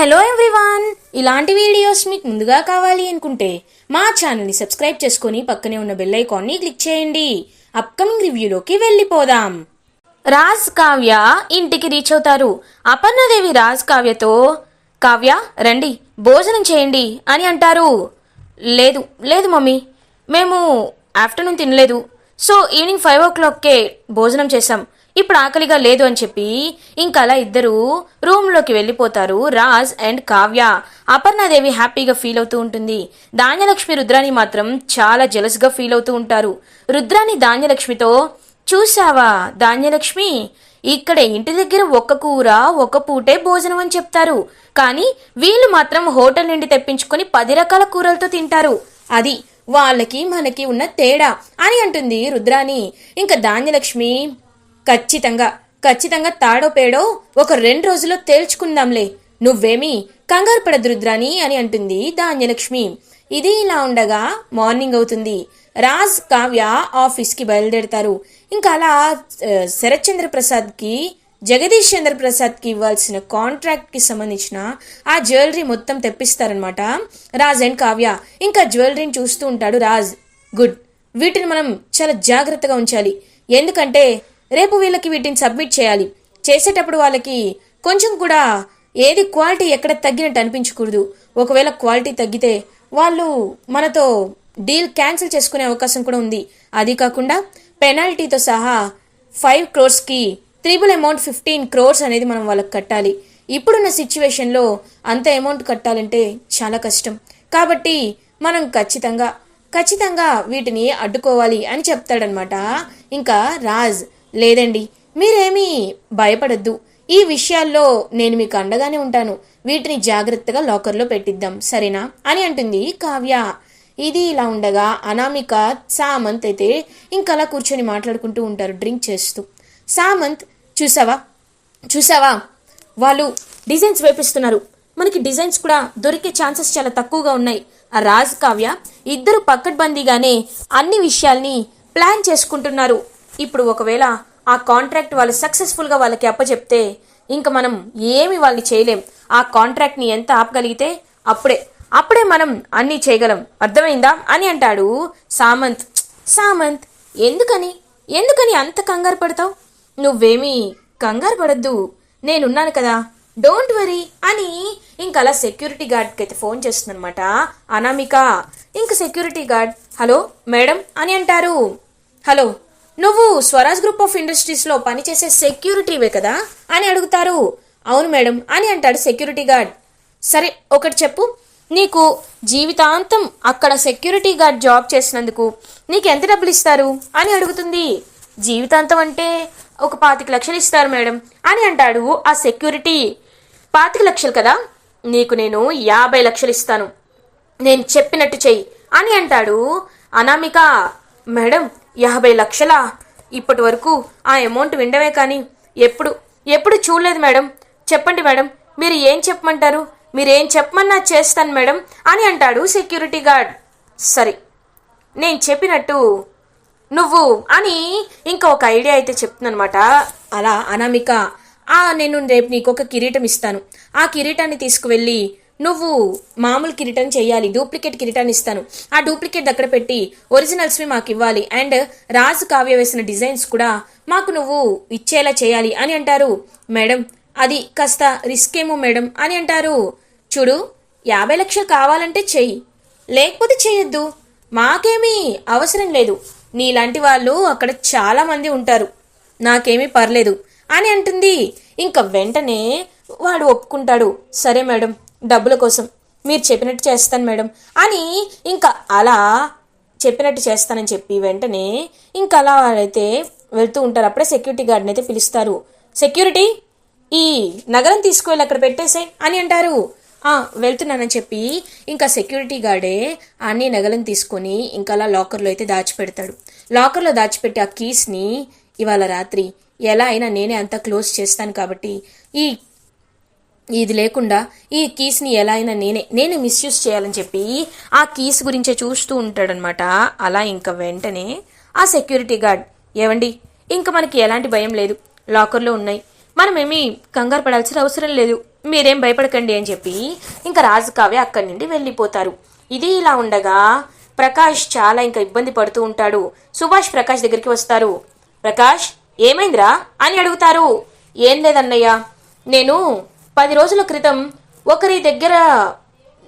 Hello everyone. ఇలాంటి videos మీకు ముందుగా కావాలి అనుకుంటే మా ఛానల్ని సబ్స్క్రైబ్ చేసుకొని పక్కనే ఉన్న బెల్ ఐకాన్ని క్లిక్ చేయండి. అప్కమింగ్ రివ్యూలోకి వెళ్ళిపోదాం. రాజ్ కావ్య ఇంటికి రీచ్ అవుతారు. అపర్ణదేవి రాజ్ కావ్యతో కావ్య రండి భోజనం చేయండి అని అంటారు. లేదు లేదు మమ్మీ మేము ఆఫ్టర్నూన్ తినలేదు. సో ఈవినింగ్ ఫైవ్ ఓ క్లాక్కే భోజనం చేశాం. ఇప్పుడు ఆకలిగా లేదు అని చెప్పి ఇంకలా ఇద్దరు రూమ్లోకి వెళ్ళిపోతారు రాజ్ అండ్ కావ్య. అపర్ణాదేవి హ్యాపీగా ఫీల్ అవుతూ ఉంటుంది. ధాన్యలక్ష్మి రుద్రాని మాత్రం చాలా జెలస్గా ఫీల్ అవుతూ ఉంటారు. రుద్రాని ధాన్యలక్ష్మితో చూసావా ధాన్యలక్ష్మి? ఇక్కడ ఇంటి దగ్గర ఒక్క కూర ఒక్క పూటే భోజనం అని చెప్తారు. కానీ వీళ్ళు మాత్రం హోటల్ నుండి తెప్పించుకొని పది రకాల కూరలతో తింటారు. అది వాళ్ళకి మనకి ఉన్న తేడా అని అంటుంది రుద్రాని ఇంకా ధాన్యలక్ష్మి ఖచ్చితంగా ఖచ్చితంగా తాడో పేడో ఒక రెండు రోజుల్లో తేల్చుకుందాంలే. నువ్వేమీ కంగారు పడద్రుద్రాని అని అంటుంది ధాన్యలక్ష్మి. ఇది ఇలా ఉండగా మార్నింగ్ అవుతుంది. రాజ్ కావ్య ఆఫీస్కి బయలుదేరతారు. ఇంకా అలా శరత్చంద్ర ప్రసాద్కి జగదీష్ చంద్ర ప్రసాద్కి ఇవ్వాల్సిన కాంట్రాక్ట్కి సంబంధించిన ఆ జ్యువెలరీ మొత్తం తెప్పిస్తారనమాట రాజ్ అండ్ కావ్య. ఇంకా జ్యువెలరీని చూస్తూ ఉంటాడు రాజ్. గుడ్. వీటిని మనం చాలా జాగ్రత్తగా ఉంచాలి. ఎందుకంటే రేపు వీళ్ళకి వీటిని సబ్మిట్ చేయాలి. చేసేటప్పుడు వాళ్ళకి కొంచెం కూడా ఏది క్వాలిటీ ఎక్కడ తగ్గినట్టు అనిపించకూడదు. ఒకవేళ క్వాలిటీ తగ్గితే వాళ్ళు మనతో డీల్ క్యాన్సిల్ చేసుకునే అవకాశం కూడా ఉంది. అది కాకుండా పెనాల్టీతో సహా ఫైవ్ క్రోర్స్కి త్రిబుల్ అమౌంట్ ఫిఫ్టీన్ క్రోర్స్ అనేది మనం వాళ్ళకి కట్టాలి. ఇప్పుడున్న సిచ్యువేషన్లో అంత అమౌంట్ కట్టాలంటే చాలా కష్టం. కాబట్టి మనం ఖచ్చితంగా ఖచ్చితంగా వీటిని అడ్డుకోవాలి అని చెప్తాడనమాట ఇంకా రాజ్ లేదండి మీరేమీ భయపడద్దు. ఈ విషయాల్లో నేను మీకు అండగానే ఉంటాను. వీటిని జాగ్రత్తగా లాకర్లో పెట్టిద్దాం సరేనా? అని అంటుంది కావ్య. ఇది ఇలా ఉండగా అనామిక సామంత్ అయితే ఇంకలా కూర్చొని మాట్లాడుకుంటూ ఉంటారు డ్రింక్ చేస్తూ. సామంత్ చూసావా? చూసావా? వాళ్ళు డిజైన్స్ వేపిస్తున్నారు. మనకి డిజైన్స్ కూడా దొరికే ఛాన్సెస్ చాలా తక్కువగా ఉన్నాయి. ఆ రాజ్ కావ్య ఇద్దరు పక్కడ్బందీగానే అన్ని విషయాల్ని ప్లాన్ చేసుకుంటున్నారు. ఇప్పుడు ఒకవేళ ఆ కాంట్రాక్ట్ వాళ్ళు సక్సెస్ఫుల్గా వాళ్ళకి అప్పచెప్తే ఇంకా మనం ఏమి వాళ్ళని చేయలేం. ఆ కాంట్రాక్ట్ని ఎంత ఆపగలిగితే అప్పుడే అప్పుడే మనం అన్నీ చేయగలం. అర్థమైందా? అని అంటాడు సామంత్. సామంత్ ఎందుకని? ఎందుకని అంత కంగారు పడతావు? నువ్వేమీ కంగారు పడద్దు. నేనున్నాను కదా. డోంట్ వరీ అని ఇంకలా సెక్యూరిటీ గార్డ్కి అయితే ఫోన్ చేస్తుందనమాట అనామిక ఇంక సెక్యూరిటీ గార్డ్ హలో మేడం అని అంటారు. హలో నువ్వు స్వరాజ్ గ్రూప్ ఆఫ్ ఇండస్ట్రీస్లో పనిచేసే సెక్యూరిటీవే కదా? అని అడుగుతారు. అవును మేడం అని అంటాడు సెక్యూరిటీ గార్డ్ సరే ఒకటి చెప్పు. నీకు జీవితాంతం అక్కడ సెక్యూరిటీ గార్డ్ జాబ్ చేసినందుకు నీకు ఎంత డబ్బులు ఇస్తారు? అని అడుగుతుంది. జీవితాంతం అంటే ఒక పాతిక లక్షలు ఇస్తారు మేడం అని అంటాడు ఆ సెక్యూరిటీ పాతిక లక్షలు కదా? నీకు నేను యాభై లక్షలు ఇస్తాను. నేను చెప్పినట్టు చెయ్యి అని అంటాడు అనామిక. మేడం యాభై లక్షలా? ఇప్పటి వరకు ఆ అమౌంట్ వినడమే కానీ ఎప్పుడు? ఎప్పుడు చూడలేదు మేడం. చెప్పండి మేడం మీరు ఏం చెప్పమంటారు? మీరేం చెప్పమన్నా చేస్తాను మేడం అని అంటాడు సెక్యూరిటీ గార్డ్. సరే నేను చెప్పినట్టు నువ్వు అని ఇంకా ఒక ఐడియా అయితే చెప్తుందనమాట అలా అనామిక ఆ నేను రేపు నీకు ఒక కిరీటం ఇస్తాను. ఆ కిరీటాన్ని తీసుకువెళ్ళి నువ్వు మామూలు కిరీటం చేయాలి డూప్లికేట్ కిరీటాన్ని ఇస్తాను. ఆ డూప్లికేట్ దగ్గర పెట్టి ఒరిజినల్స్వి మాకు ఇవ్వాలి. అండ్ రాజు కావ్య వేసిన డిజైన్స్ కూడా మాకు నువ్వు ఇచ్చేలా చేయాలి అని అంటారు. మేడం అది కాస్త రిస్క్ ఏమో మేడం అని అంటారు. చూడు యాభై లక్షలు కావాలంటే చెయ్యి. లేకపోతే చేయొద్దు మాకేమీ అవసరం లేదు. నీలాంటి వాళ్ళు అక్కడ చాలా మంది ఉంటారు. నాకేమీ పర్లేదు అని అంటుంది. ఇంకా వెంటనే వాడు ఒప్పుకుంటాడు. సరే మేడం డబ్బుల కోసం. మీరు చెప్పినట్టు చేస్తాను మేడం. అని ఇంకా అలా చెప్పినట్టు చేస్తానని చెప్పి వెంటనే ఇంకా అలా అయితే వెళ్తూ ఉంటారు. అప్పుడే సెక్యూరిటీ గార్డ్ని అయితే పిలుస్తారు. సెక్యూరిటీ ఈ నగరం తీసుకువెళ్ళి అక్కడ పెట్టేసే అని అంటారు. వెళ్తున్నానని చెప్పి ఇంకా సెక్యూరిటీ గార్డే అన్ని నగలను తీసుకొని ఇంకా అలా లాకర్లో అయితే దాచిపెడతాడు. లాకర్లో దాచిపెట్టి ఆ కీస్ని ఇవాళ రాత్రి ఎలా అయినా నేనే అంతా క్లోజ్ చేస్తాను కాబట్టి ఈ ఇది లేకుండా ఈ కీస్ని ఎలా అయినా నేనే నేనే మిస్యూజ్ చేయాలని చెప్పి ఆ కీస్ గురించే చూస్తూ ఉంటాడనమాట. అలా ఇంకా వెంటనే ఆ సెక్యూరిటీ గార్డ్ ఏవండి ఇంకా మనకి ఎలాంటి భయం లేదు లాకర్లో ఉన్నాయి మనమేమీ కంగారు పడాల్సిన అవసరం లేదు మీరేం భయపడకండి అని చెప్పి ఇంకా రాజు కావ్య అక్కడి నుండి వెళ్ళిపోతారు. ఇది ఇలా ఉండగా ప్రకాష్ చాలా ఇంకా ఇబ్బంది పడుతూ ఉంటాడు. సుభాష్ ప్రకాష్ దగ్గరికి వస్తారు. ప్రకాష్ ఏమైందిరా? అని అడుగుతారు. ఏం లేదన్నయ్య నేను పది రోజుల క్రితం ఒకరి దగ్గర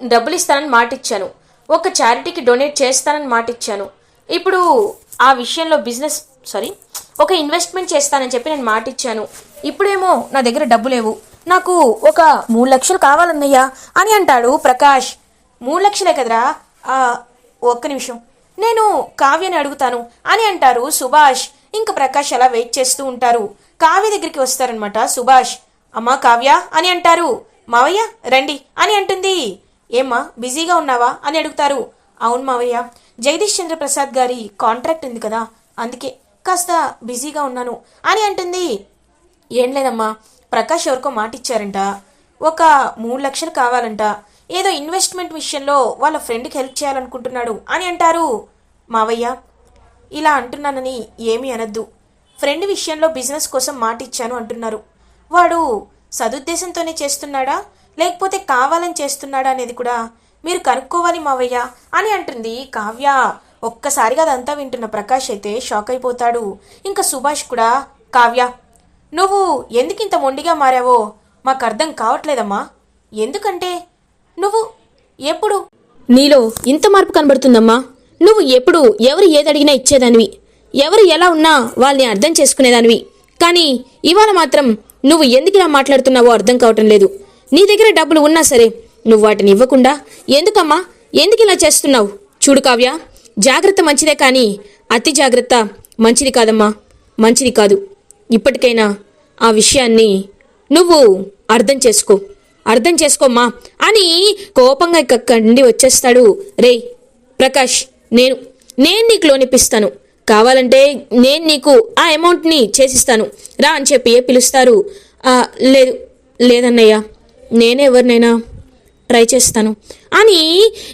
డబ్బులు ఇస్తానని మాటిచ్చాను. ఒక చారిటీకి డొనేట్ చేస్తానని మాటిచ్చాను. ఇప్పుడు ఆ విషయంలో బిజినెస్ సారీ ఒక ఇన్వెస్ట్మెంట్ చేస్తానని చెప్పి నేను మాటిచ్చాను. ఇప్పుడేమో నా దగ్గర డబ్బు లేవు. నాకు ఒక మూడు లక్షలు కావాలన్నయ్యా అని అంటాడు ప్రకాష్. మూడు లక్షలే కదరా? ఆ, ఒక్క నిమిషం. నేను కావ్యని అడుగుతాను అని అంటారు సుభాష్. ఇంకా ప్రకాష్ అలా వెయిట్ చేస్తూ ఉంటారు. కావ్య దగ్గరికి వస్తారనమాట సుభాష్. అమ్మా కావ్య అని అంటారు. మావయ్య రండి అని అంటుంది. ఏమ్మా బిజీగా ఉన్నావా అని అడుగుతారు. అవును మావయ్య జగదీష్ చంద్ర ప్రసాద్ గారి కాంట్రాక్ట్ ఉంది కదా అందుకే కాస్త బిజీగా ఉన్నాను అని అంటుంది. ఏం లేదమ్మా ప్రకాష్ ఎవరికో మాట ఇచ్చారంట ఒక మూడు లక్షలు కావాలంట. ఏదో ఇన్వెస్ట్మెంట్ విషయంలో వాళ్ళ ఫ్రెండ్కి హెల్ప్ చేయాలనుకుంటున్నాడు అని అంటారు. మావయ్య ఇలా అంటున్నానని ఏమీ అనద్దు. ఫ్రెండ్ విషయంలో బిజినెస్ కోసం మాట ఇచ్చాను అంటున్నారు. వాడు సదుద్దేశంతోనే చేస్తున్నాడా? లేకపోతే కావాలని చేస్తున్నాడా అనేది కూడా మీరు కనుక్కోవాలి మావయ్య అని అంటుంది కావ్య. ఒక్కసారిగా అదంతా వింటున్న ప్రకాష్ అయితే షాక్ అయిపోతాడు. ఇంకా సుభాష్ కూడా కావ్య నువ్వు ఎందుకు ఇంత మొండిగా మారావో? మాకు అర్థం కావట్లేదమ్మా. ఎందుకంటే నువ్వు ఎప్పుడు? నీలో ఇంత మార్పు కనబడుతుందమ్మా. నువ్వు ఎప్పుడు ఎవరు ఏదడిగినా ఇచ్చేదానివి. ఎవరు ఎలా ఉన్నా వాళ్ళని అర్థం చేసుకునేదానివి. కానీ ఇవాళ మాత్రం నువ్వు ఎందుకు ఇలా మాట్లాడుతున్నావో అర్థం కావటం లేదు. నీ దగ్గర డబ్బులు ఉన్నా సరే నువ్వు వాటిని ఇవ్వకుండా ఎందుకమ్మా? ఎందుకు ఇలా చేస్తున్నావు? చూడు కావ్య జాగ్రత్త మంచిదే కానీ అతి జాగ్రత్త మంచిది కాదమ్మా. మంచిది కాదు. ఇప్పటికైనా ఆ విషయాన్ని నువ్వు అర్థం చేసుకో. అర్థం చేసుకోమ్మా. అని కోపంగా ఇక నుండి వచ్చేస్తాడు రేయ్ ప్రకాష్ నేను. నేను నీకు లోనిపిస్తాను ఇప్పిస్తాను. కావాలంటే నేను నీకు ఆ అమౌంట్ని చేసిస్తాను. రా అని చెప్పి పిలుస్తారు? లేదు లేదన్నయ్య నేనెవరినైనా ట్రై చేస్తాను. అని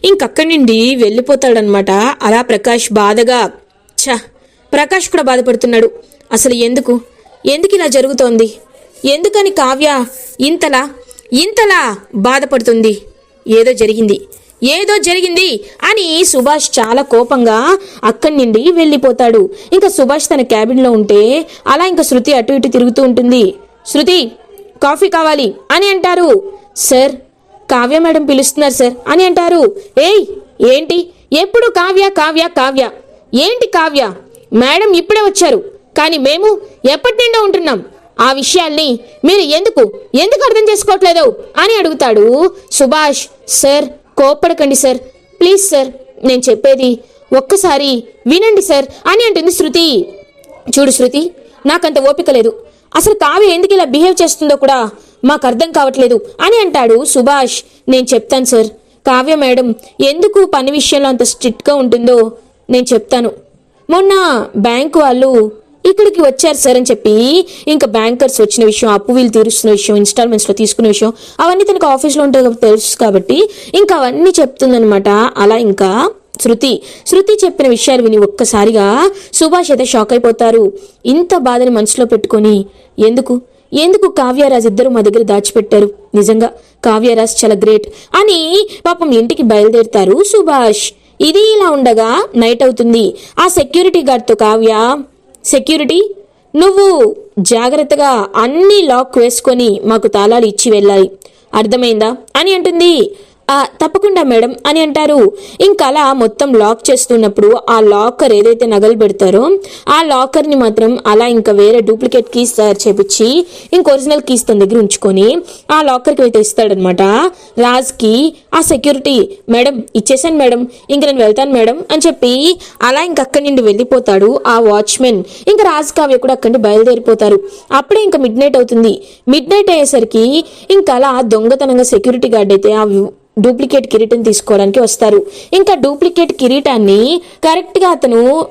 ఇంకక్కడి నుండి వెళ్ళిపోతాడనమాట అలా ప్రకాష్ బాధగా ఛ ప్రకాష్ కూడా బాధపడుతున్నాడు. అసలు ఎందుకు? ఎందుకు ఇలా జరుగుతోంది? ఎందుకని కావ్య ఇంతలా ఇంతలా బాధపడుతుంది? ఏదో జరిగింది. ఏదో జరిగింది అని సుభాష్ చాలా కోపంగా అక్కడి నుండి వెళ్ళిపోతాడు. ఇంకా సుభాష్ తన క్యాబిన్లో ఉంటే అలా ఇంకా శృతి అటు ఇటు తిరుగుతూ ఉంటుంది. శృతి కాఫీ కావాలి అని అంటారు. సార్ కావ్య మేడం పిలుస్తున్నారు సార్ అని అంటారు. ఏయ్ ఏంటి? ఎప్పుడు కావ్య కావ్య కావ్య? ఏంటి కావ్య? మేడం ఇప్పుడే వచ్చారు. కానీ మేము ఎప్పటి నుండో ఉంటున్నాం. ఆ విషయాల్ని మీరు ఎందుకు ఎందుకు అర్థం చేసుకోవట్లేదు అని అడుగుతాడు సుభాష్. సార్ కోప్పడకండి సార్. ప్లీజ్ సార్ నేను చెప్పేది ఒక్కసారి వినండి సార్ అని అంటుంది శృతి. చూడు శృతి నాకంత ఓపిక లేదు. అసలు కావ్య ఎందుకు ఇలా బిహేవ్ చేస్తుందో కూడా మాకు అర్థం కావట్లేదు అని అంటాడు సుభాష్. నేను చెప్తాను సార్. కావ్య మేడం ఎందుకు పని విషయంలో అంత స్ట్రిక్ట్గా ఉంటుందో నేను చెప్తాను. మొన్న బ్యాంకు వాళ్ళు ఇక్కడికి వచ్చారు సార్ అని చెప్పి ఇంకా బ్యాంకర్స్ వచ్చిన విషయం అప్పు వీళ్ళు తీరుస్తున్న విషయం ఇన్స్టాల్మెంట్స్లో తీసుకున్న విషయం అవన్నీ తనకు ఆఫీస్లో ఉంటాయి కాబట్టి తెలుసు కాబట్టి ఇంకా అవన్నీ చెప్తుందనమాట అలా ఇంకా శృతి శృతి చెప్పిన విషయాలు విని ఒక్కసారిగా సుభాష్ అయితే షాక్ అయిపోతారు. ఇంత బాధని మనసులో పెట్టుకొని ఎందుకు? ఎందుకు కావ్యరాజ్ ఇద్దరు మా దగ్గర దాచిపెట్టారు? నిజంగా కావ్యరాజ్ చాలా గ్రేట్ అని పాపం ఇంటికి బయలుదేరుతారు సుభాష్. ఇది ఇలా ఉండగా నైట్ అవుతుంది. ఆ సెక్యూరిటీ గార్డ్తో కావ్య సెక్యూరిటీ నువ్వు జాగ్రత్తగా అన్ని లాక్ వేసుకొని మాకు తాళాలు ఇచ్చి వెళ్ళాలి. అర్థమైందా? అని అంటుంది. తప్పకుండా మేడం అని అంటారు. ఇంకా అలా మొత్తం లాక్ చేస్తున్నప్పుడు ఆ లాకర్ ఏదైతే నగలు పెడతారో ఆ లాకర్ని మాత్రం అలా ఇంకా వేరే డూప్లికేట్ కీస్ తయారు చేపించి ఇంక ఒరిజినల్ కీస్ తన దగ్గర ఉంచుకొని ఆ లాకర్కి వెళ్తే ఇస్తాడనమాట రాజ్కి ఆ సెక్యూరిటీ మేడం ఇచ్చేసాను మేడం ఇంక నేను వెళ్తాను మేడం అని చెప్పి అలా ఇంక అక్కడి నుండి వెళ్ళిపోతాడు ఆ వాచ్మెన్. ఇంకా రాజ్ కావ్య కూడా అక్కడి నుండి బయలుదేరిపోతారు. అప్పుడే ఇంకా మిడ్ నైట్ అవుతుంది. మిడ్ నైట్ అయ్యేసరికి ఇంకా అలా దొంగతనంగా సెక్యూరిటీ గార్డ్ అయితే ఆ డూప్లికేట్ కిరీటం తీసుకోవడానికి వస్తారు. ఇంకా డూప్లికేట్ కిరీటాన్ని కరెక్ట్గా అతను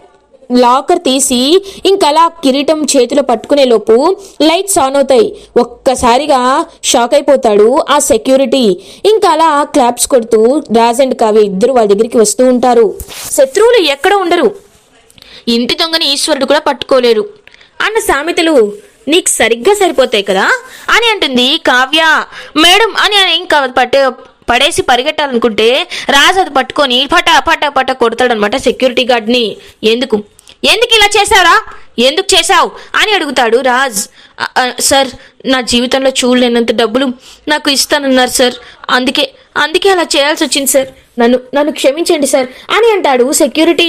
లాకర్ తీసి ఇంకా అలా కిరీటం చేతిలో పట్టుకునే లోపు లైట్స్ ఆన్ అవుతాయి. ఒక్కసారిగా షాక్ అయిపోతాడు ఆ సెక్యూరిటీ ఇంకా అలా క్లాప్స్ కొడుతూ రాజ్ అండ్ కావ్య ఇద్దరు వాళ్ళ దగ్గరికి వస్తూ ఉంటారు. శత్రువులు ఎక్కడ ఉండరు. ఇంటి దొంగని ఈశ్వరుడు కూడా పట్టుకోలేరు. అన్న సామెతలు నీకు సరిగ్గా సరిపోతాయి కదా? అని అంటుంది కావ్య. మేడం అని అని ఇంకా పట్టే పడేసి పరిగెట్టాలనుకుంటే రాజు అది పట్టుకొని పట పట పట కొడతాడనమాట సెక్యూరిటీ గార్డ్ని ఎందుకు? ఎందుకు ఇలా చేశారా? ఎందుకు చేశావు? అని అడుగుతాడు రాజ్. సార్ నా జీవితంలో చూడలేనంత డబ్బులు నాకు ఇస్తానన్నారు సార్. అందుకే అందుకే అలా చేయాల్సి వచ్చింది సార్. నన్ను నన్ను క్షమించండి సార్ అని అంటాడు సెక్యూరిటీ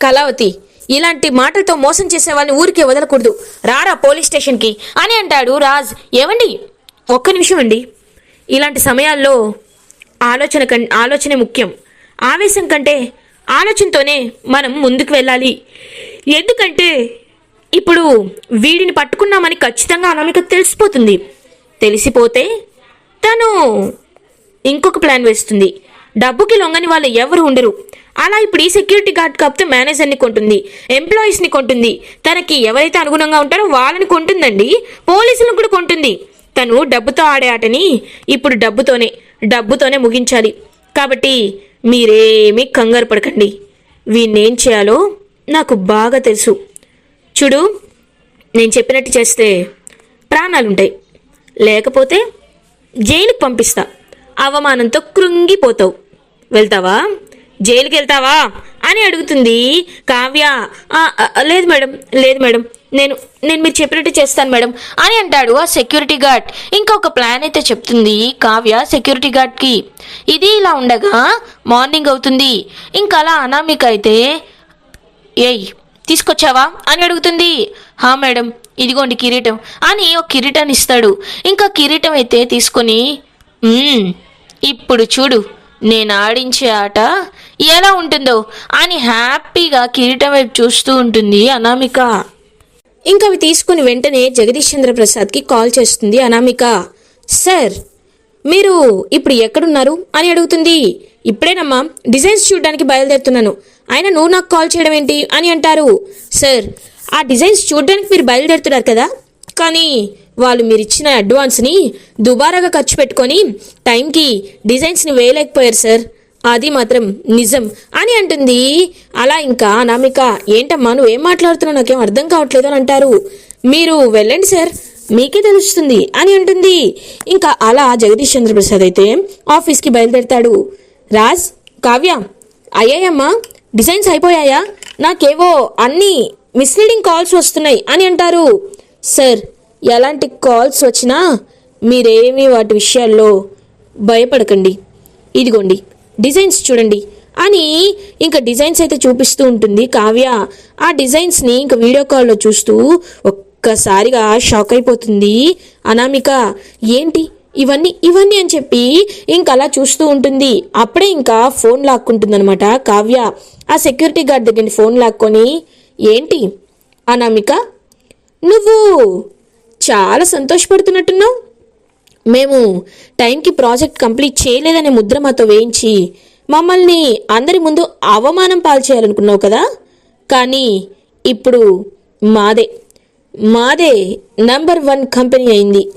కళావతి ఇలాంటి మాటలతో మోసం చేసే వాళ్ళని ఊరికే వదలకూడదు. రారా పోలీస్ స్టేషన్కి అని అంటాడు రాజ్. ఏమండి ఒక్క నిమిషం అండి ఇలాంటి సమయాల్లో ఆలోచన కం ఆలోచనే ముఖ్యం. ఆవేశం కంటే ఆలోచనతోనే మనం ముందుకు వెళ్ళాలి. ఎందుకంటే ఇప్పుడు వీడిని పట్టుకున్నామని ఖచ్చితంగా అనామికకు తెలిసిపోతుంది. తెలిసిపోతే తను ఇంకొక ప్లాన్ వేస్తుంది. డబ్బుకి లొంగని వాళ్ళు ఎవరు ఉండరు. అలా ఇప్పుడు ఈ సెక్యూరిటీ గార్డ్ కాకపోతే మేనేజర్ని కొంటుంది ఎంప్లాయీస్ని కొంటుంది. తనకి ఎవరైతే అనుగుణంగా ఉంటారో వాళ్ళని కొంటుందండి పోలీసులను కూడా కొంటుంది. తను డబ్బుతో ఆడే ఆటని ఇప్పుడు డబ్బుతోనే డబ్బుతోనే ముగించాలి. కాబట్టి మీరేమీ కంగారు పడకండి. వీణ్ణేం చేయాలో నాకు బాగా తెలుసు. చూడు నేను చెప్పినట్టు చేస్తే ప్రాణాలుంటాయి. లేకపోతే జైలుకి పంపిస్తా. అవమానంతో కృంగిపోతావు. వెళ్తావా? జైలుకి వెళ్తావా అని అడుగుతుంది కావ్య. లేదు మేడం లేదు మేడం. నేను నేను మీరు చెప్పినట్టు చేస్తాను మేడం. అని అంటాడు ఆ సెక్యూరిటీ గార్డ్ ఇంకొక ప్లాన్ అయితే చెప్తుంది కావ్య సెక్యూరిటీ గార్డ్కి ఇది ఇలా ఉండగా మార్నింగ్ అవుతుంది. ఇంకా అలా అనామిక అయితే ఏయ్ తీసుకొచ్చావా? అని అడుగుతుంది. హా మేడం. ఇదిగోండి కిరీటం. అని ఒక కిరీటాన్ని ఇస్తాడు. ఇంకా కిరీటం అయితే తీసుకొని ఇప్పుడు చూడు నేను ఆడించే ఆట ఎలా ఉంటుందో. అని హ్యాపీగా కిరీటం వైపు చూస్తూ ఉంటుంది అనామిక. ఇంకా అవి తీసుకుని వెంటనే జగదీష్ చంద్రప్రసాద్కి కాల్ చేస్తుంది అనామిక. సార్ మీరు ఇప్పుడు ఎక్కడున్నారు? అని అడుగుతుంది. ఇప్పుడేనమ్మా డిజైన్స్ చూడడానికి బయలుదేరుతున్నాను. ఆయన నువ్వు నాకు కాల్ చేయడం ఏంటి? అని అంటారు. సార్ ఆ డిజైన్స్ చూడడానికి మీరు బయలుదేరుతున్నారు కదా? కానీ వాళ్ళు మీరు ఇచ్చిన అడ్వాన్స్ని దుబారాగా ఖర్చు పెట్టుకొని టైంకి డిజైన్స్ని వేయలేకపోయారు సార్. అది మాత్రం నిజం. అని అంటుంది. అలా ఇంకా అనామిక ఏంటమ్మా నువ్వేం మాట్లాడుతున్నావు? నాకేం అర్థం కావట్లేదు అని అంటారు. మీరు వెళ్ళండి సార్. మీకే తెలుస్తుంది అని అంటుంది. ఇంకా అలా జగదీష్ చంద్రప్రసాద్ అయితే ఆఫీస్కి బయలుదేరతాడు. రాజ్ కావ్య అయ్యాయమ్మా డిజైన్స్ అయిపోయాయా? నాకేవో అన్ని మిస్లీడింగ్ కాల్స్ వస్తున్నాయి అని అంటారు. సార్ ఎలాంటి కాల్స్ వచ్చినా మీరేమీ వాటి విషయాల్లో భయపడకండి. ఇదిగోండి డిజైన్స్ చూడండి. అని ఇంకా డిజైన్స్ అయితే చూపిస్తూ ఉంటుంది కావ్య. ఆ డిజైన్స్ని ఇంకా వీడియో కాల్లో చూస్తూ ఒక్కసారిగా షాక్ అయిపోతుంది. అనామిక ఏంటి? ఇవన్నీ ఇవన్నీ అని చెప్పి ఇంకా అలా చూస్తూ ఉంటుంది. అప్పుడే ఇంకా ఫోన్ లాక్కుంటుంది అనమాట కావ్య. ఆ సెక్యూరిటీ గార్డ్ దగ్గర ఫోన్ లాక్కొని ఏంటి? అనామిక నువ్వు చాలా సంతోషపడుతున్నట్టున్నావు. మేము టైంకి ప్రాజెక్ట్ కంప్లీట్ చేయలేదనే ముద్ర మాతో వేయించి మమ్మల్ని అందరి ముందు అవమానం పాల్చేయాలనుకున్నావు కదా? కానీ ఇప్పుడు మాదే. మాదే నంబర్ వన్ కంపెనీ అయింది.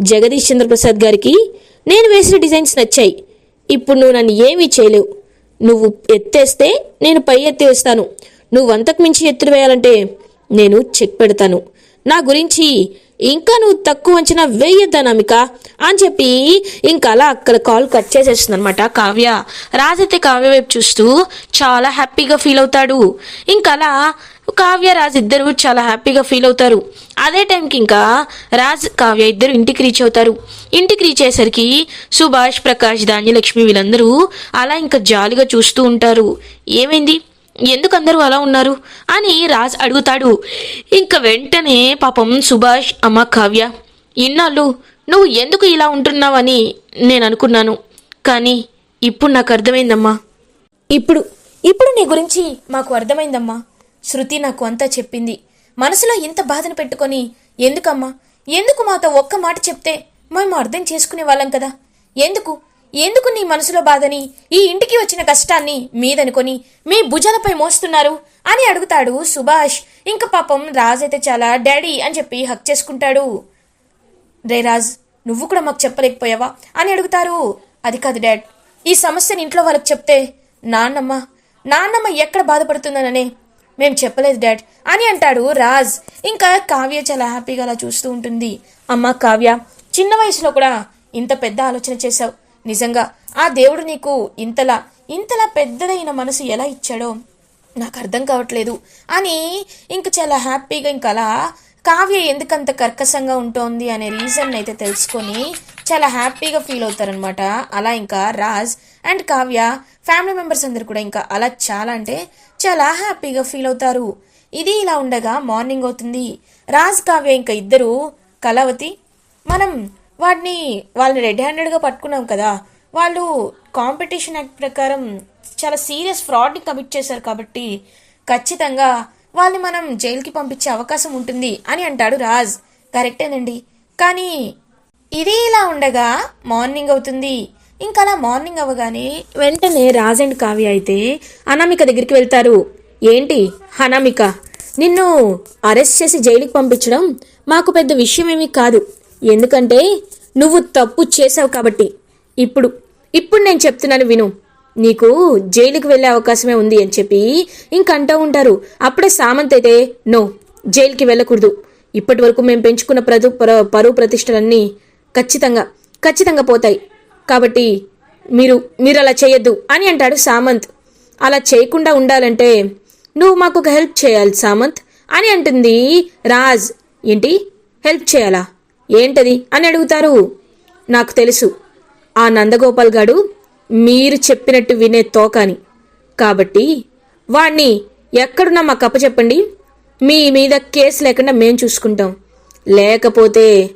జగదీష్ చంద్రప్రసాద్ గారికి నేను వేసిన డిజైన్స్ నచ్చాయి. ఇప్పుడు నువ్వు నన్ను ఏమీ చేయలేవు. నువ్వు ఎత్తేస్తే నేను పై ఎత్తి వేస్తాను. నువ్వు అంతకు మించి ఎత్తులు వేయాలంటే నేను చెక్ పెడతాను. నా గురించి ఇంకా నువ్వు తక్కువ అంచనా వేయొద్దా నమిక? అని చెప్పి ఇంకా అలా అక్కడ కాల్ కట్ చేసేస్తుంది అనమాట కావ్య. రాజైతే కావ్య వైపు చూస్తూ చాలా హ్యాపీగా ఫీల్ అవుతాడు. ఇంకా అలా కావ్య రాజ్ ఇద్దరు చాలా హ్యాపీగా ఫీల్ అవుతారు. అదే టైంకి ఇంకా రాజ్ కావ్య ఇద్దరు ఇంటికి రీచ్ అవుతారు. ఇంటికి రీచ్ అయ్యేసరికి సుభాష్ ప్రకాష్ ధాన్యలక్ష్మి వీళ్ళందరూ అలా ఇంకా జాలిగా చూస్తూ ఉంటారు. ఏమైంది? ఎందుకందరూ అలా ఉన్నారు అని రాజ్ అడుగుతాడు. ఇంక వెంటనే పాపం సుభాష్ అమ్మ కావ్య ఇన్నాళ్ళు నువ్వు ఎందుకు ఇలా ఉంటున్నావని నేను అనుకున్నాను. కానీ ఇప్పుడు నాకు అర్థమైందమ్మా. ఇప్పుడు ఇప్పుడు నీ గురించి మాకు అర్థమైందమ్మా. శృతి నాకు అంతా చెప్పింది. మనసులో ఇంత బాధను పెట్టుకొని ఎందుకమ్మా? ఎందుకు మాతో ఒక్క మాట చెప్తే మేము అర్థం చేసుకునే వాళ్ళం కదా? ఎందుకు? ఎందుకు నీ మనసులో బాధని? ఈ ఇంటికి వచ్చిన కష్టాన్ని మీదనుకొని మీ భుజాలపై మోస్తున్నారు? అని అడుగుతాడు సుభాష్. ఇంకా పాపం రాజ్ అయితే చాలా డాడీ అని చెప్పి హక్ చేసుకుంటాడు. రే రాజ్ నువ్వు కూడా మాకు చెప్పలేకపోయావా? అని అడుగుతారు. అది కాదు డాడ్. ఈ సమస్యని ఇంట్లో వాళ్ళకి చెప్తే నాన్నమ్మ నాన్నమ్మ ఎక్కడ బాధపడుతుందననే మేము చెప్పలేదు డాడ్ అని అంటాడు రాజ్. ఇంకా కావ్య చాలా హ్యాపీగా అలా చూస్తూ ఉంటుంది. అమ్మ కావ్య చిన్న వయసులో కూడా ఇంత పెద్ద ఆలోచన చేశావు. నిజంగా ఆ దేవుడు నీకు ఇంతలా ఇంతలా పెద్దదైన మనసు ఎలా ఇచ్చాడో నాకు అర్థం కావట్లేదు. అని ఇంక చాలా హ్యాపీగా ఇంక అలా కావ్య ఎందుకంత కర్కశంగా ఉంటోంది అనే రీజన్ అయితే తెలుసుకొని చాలా హ్యాపీగా ఫీల్ అవుతారనమాట అలా ఇంకా Raj and Kavya family members అందరు కూడా ఇంకా అలా చాలా అంటే చాలా హ్యాపీగా ఫీల్ అవుతారు. ఇది ఇలా ఉండగా మార్నింగ్ అవుతుంది. రాజ్ కావ్య ఇంకా ఇద్దరు కళావతి మనం వాటిని వాళ్ళని రెడ్ హ్యాండెడ్గా పట్టుకున్నాం కదా వాళ్ళు కాంపిటీషన్ యాక్ట్ ప్రకారం చాలా సీరియస్ ఫ్రాడ్ని కమిట్ చేశారు కాబట్టి ఖచ్చితంగా వాళ్ళని మనం జైలుకి పంపించే అవకాశం ఉంటుంది అని అంటాడు రాజ్. కరెక్టేనండి కానీ ఇది ఇలా ఉండగా మార్నింగ్ అవుతుంది. ఇంకా అలా మార్నింగ్ అవ్వగానే వెంటనే రాజ్ అండ్ కావ్య అయితే అనామిక దగ్గరికి వెళ్తారు. ఏంటి? అనామిక నిన్ను అరెస్ట్ చేసి జైలుకి పంపించడం మాకు పెద్ద విషయం ఏమీ కాదు. ఎందుకంటే నువ్వు తప్పు చేసావు కాబట్టి. ఇప్పుడు ఇప్పుడు నేను చెప్తున్నాను విను. నీకు జైలుకి వెళ్ళే అవకాశమే ఉంది అని చెప్పి ఇంకంటూ ఉంటారు. అప్పుడే సామంత్ అయితే నో జైలుకి వెళ్ళకూడదు. ఇప్పటి వరకు మేము పెంచుకున్న ప్రదు పరువు ప్రతిష్టలన్నీ ఖచ్చితంగా ఖచ్చితంగా పోతాయి. కాబట్టి మీరు మీరు అలా చేయొద్దు అని అంటాడు సామంత్. అలా చేయకుండా ఉండాలంటే నువ్వు మాకు ఒక హెల్ప్ చేయాలి సామంత్ అని అంటుంది రాజ్. ఏంటి? హెల్ప్ చేయాలా? ఏంటది అని అడుగుతారు. నాకు తెలుసు. ఆ నందగోపాల్ గాడు మీరు చెప్పినట్టు వినే తోకాని. కాబట్టి వాణ్ణి ఎక్కడున్నా మాకు అప్పచెప్పండి. మీ మీద కేసు లేకుండా మేం చూసుకుంటాం. లేకపోతే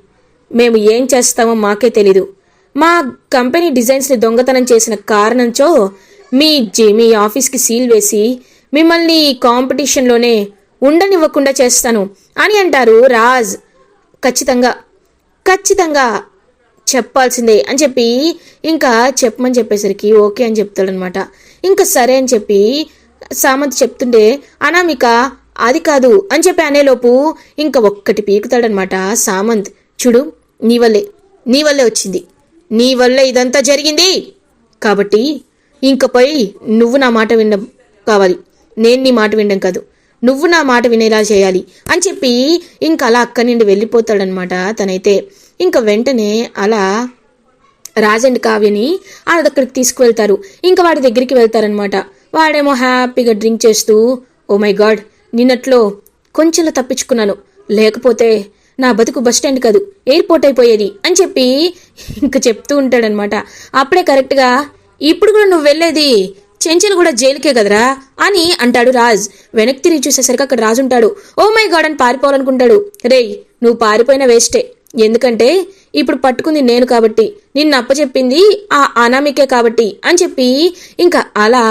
మేము ఏం చేస్తామో మాకే తెలీదు. మా కంపెనీ డిజైన్స్ని దొంగతనం చేసిన కారణంచో మీ జీ మీ ఆఫీస్కి సీల్ వేసి మిమ్మల్ని ఈ కాంపిటీషన్లోనే ఉండనివ్వకుండా చేస్తాను అని అంటారు రాజ్. ఖచ్చితంగా ఖచ్చితంగా చెప్పాల్సిందే అని చెప్పి ఇంకా చెప్పమని చెప్పేసరికి ఓకే అని చెప్తాడనమాట ఇంకా సరే అని చెప్పి సామంత్ చెప్తుండే అనామిక అది కాదు అని చెప్పి అనేలోపు ఇంకా ఒక్కటి పీకుతాడనమాట సామంత్. చూడు నీ వల్లే నీ వల్లే వచ్చింది. నీ వల్లే ఇదంతా జరిగింది. కాబట్టి ఇంకపై నువ్వు నా మాట వినడం కావాలి. నేను నీ మాట వినడం కాదు. నువ్వు నా మాట వినేలా చేయాలి అని చెప్పి ఇంకా అలా అక్కడి నుండి వెళ్ళిపోతాడనమాట తనైతే. ఇంకా వెంటనే అలా రాజండ్ అండ్ కావ్యని వాళ్ళ దగ్గరికి తీసుకువెళ్తారు. ఇంకా వాడి దగ్గరికి వెళ్తారనమాట వాడేమో హ్యాపీగా డ్రింక్ చేస్తూ ఓ మై గాడ్ నిన్నట్లో కొంచెంలో తప్పించుకున్నాను. లేకపోతే నా బతుకు బస్ స్టాండ్ కాదు ఎయిర్పోర్ట్ అయిపోయేది అని చెప్పి ఇంకా చెప్తూ ఉంటాడనమాట అప్పుడే కరెక్ట్గా ఇప్పుడు కూడా నువ్వు వెళ్ళేది చెంచల్ కూడా జైలుకే కదరా అని అంటాడు రాజ్. వెనక్కి తిరిగి చూసేసరికి అక్కడ రాజు ఉంటాడు. ఓ మై గాడ్ అని పారిపోవాలనుకుంటాడు. రేయ్ నువ్వు పారిపోయిన వేస్టే. ఎందుకంటే ఇప్పుడు పట్టుకుంది నేను కాబట్టి నిన్ను అప్పచెప్పింది ఆ అనామికే కాబట్టి అని చెప్పి ఇంకా అలా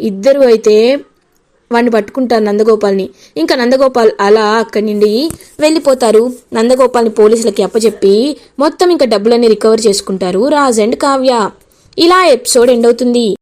ఇద్దరు అయితే వాడిని పట్టుకుంటారు నందగోపాల్ని. ఇంకా నందగోపాల్ అలా అక్కడి నుండి వెళ్ళిపోతారు. నందగోపాల్ని పోలీసులకి అప్పచెప్పి మొత్తం ఇంకా డబ్బులన్నీ రికవర్ చేసుకుంటారు. రాజ్ అండ్ కావ్య. ఇలా ఎపిసోడ్ ఎండ్ అవుతుంది.